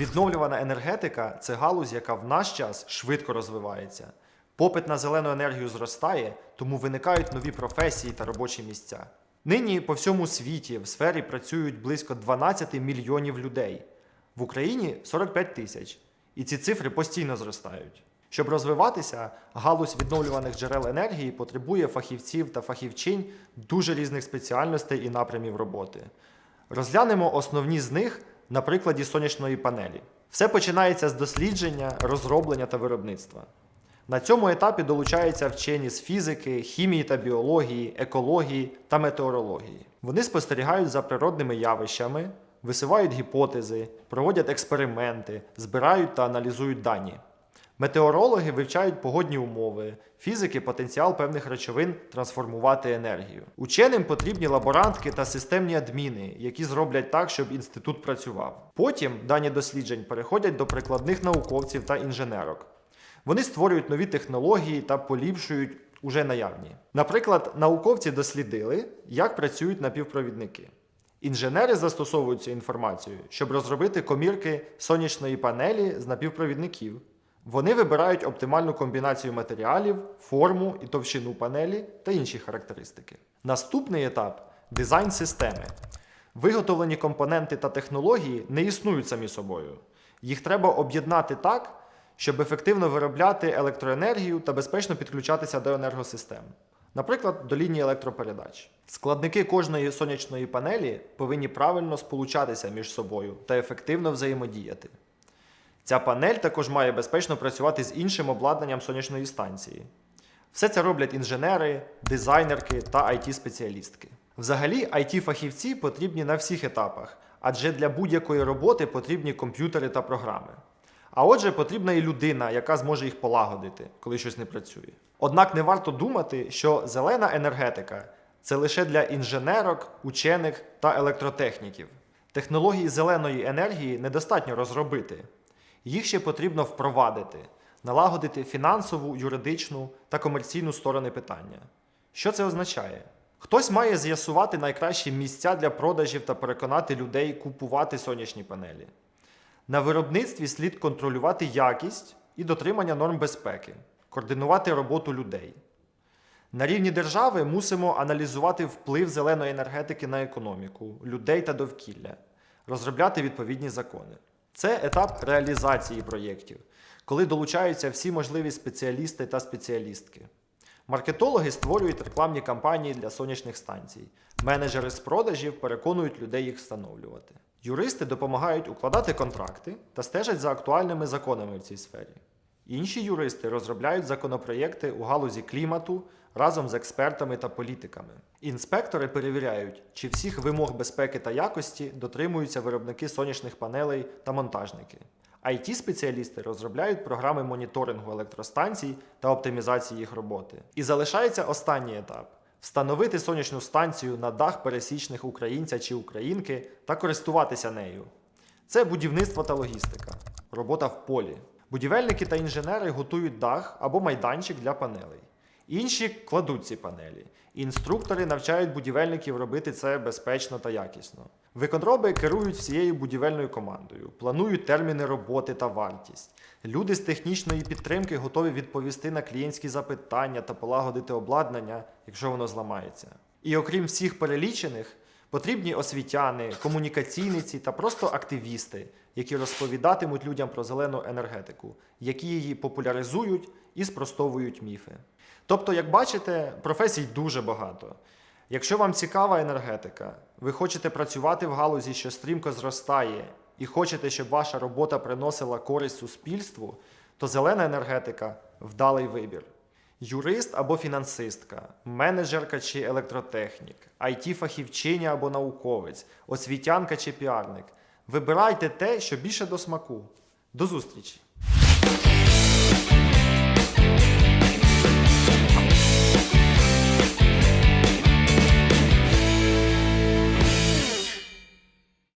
Відновлювана енергетика це галузь, яка в наш час швидко розвивається. Попит на зелену енергію зростає, тому виникають нові професії та робочі місця. Нині по всьому світі в сфері працюють близько 12 мільйонів людей. В Україні 45 тисяч. І ці цифри постійно зростають. Щоб розвиватися, галузь відновлюваних джерел енергії потребує фахівців та фахівчинь дуже різних спеціальностей і напрямів роботи. Розглянемо основні з них на прикладі сонячної панелі. Все починається з дослідження, розроблення та виробництва. На цьому етапі долучаються вчені з фізики, хімії та біології, екології та метеорології. Вони спостерігають за природними явищами, висувають гіпотези, проводять експерименти, збирають та аналізують дані. Метеорологи вивчають погодні умови, фізики потенціал певних речовин трансформувати енергію. Ученим потрібні лаборантки та системні адміни, які зроблять так, щоб інститут працював. Потім дані досліджень переходять до прикладних науковців та інженерок. Вони створюють нові технології та поліпшують уже наявні. Наприклад, науковці дослідили, як працюють напівпровідники. Інженери застосовують цю інформацію, щоб розробити комірки сонячної панелі з напівпровідників. Вони вибирають оптимальну комбінацію матеріалів, форму і товщину панелі та інші характеристики. Наступний етап дизайн системи. Виготовлені компоненти та технології не існують самі собою. Їх треба об'єднати так, щоб ефективно виробляти електроенергію та безпечно підключатися до енергосистем. Наприклад, до лінії електропередач. Складники кожної сонячної панелі повинні правильно сполучатися між собою та ефективно взаємодіяти. Ця панель також має безпечно працювати з іншим обладнанням сонячної станції. Все це роблять інженери, дизайнерки та IT-спеціалістки. Взагалі, IT-фахівці потрібні на всіх етапах, адже для будь-якої роботи потрібні комп'ютери та програми. А отже, потрібна і людина, яка зможе їх полагодити, коли щось не працює. Однак не варто думати, що зелена енергетика це лише для інженерок, учених та електротехніків. Технології зеленої енергії недостатньо розробити. Їх ще потрібно впровадити, налагодити фінансову, юридичну та комерційну сторони питання. Що це означає? Хтось має з'ясувати найкращі місця для продажів та переконати людей купувати сонячні панелі. На виробництві слід контролювати якість і дотримання норм безпеки, координувати роботу людей. На рівні держави мусимо аналізувати вплив зеленої енергетики на економіку, людей та довкілля, розробляти відповідні закони. Це етап реалізації проєктів, коли долучаються всі можливі спеціалісти та спеціалістки. Маркетологи створюють рекламні кампанії для сонячних станцій. Менеджери з продажів переконують людей їх встановлювати. Юристи допомагають укладати контракти та стежать за актуальними законами в цій сфері. Інші юристи розробляють законопроєкти у галузі клімату разом з експертами та політиками. Інспектори перевіряють, чи всіх вимог безпеки та якості дотримуються виробники сонячних панелей та монтажники. it спеціалісти розробляють програми моніторингу електростанцій та оптимізації їх роботи. І залишається останній етап встановити сонячну станцію на дах пересічних українця чи українки та користуватися нею. Це будівництво та логістика, робота в полі. Будівельники та інженери готують дах або майданчик для панелей. Інші кладуть ці панелі. Інструктори навчають будівельників робити це безпечно та якісно. Виконроби керують всією будівельною командою, планують терміни роботи та вартість. Люди з технічної підтримки готові відповісти на клієнтські запитання та полагодити обладнання, якщо воно зламається. І окрім всіх перелічених, потрібні освітяни, комунікаційниці та просто активісти, які розповідатимуть людям про зелену енергетику, які її популяризують і спростовують міфи. Тобто, як бачите, професій дуже багато. Якщо вам цікава енергетика, ви хочете працювати в галузі, що стрімко зростає, і хочете, щоб ваша робота приносила користь суспільству, то зелена енергетика вдалий вибір. Юрист або фінансистка, менеджерка чи електротехнік, IT-фахівчиня або науковець, освітянка чи піарник. Вибирайте те, що більше до смаку. До зустрічі!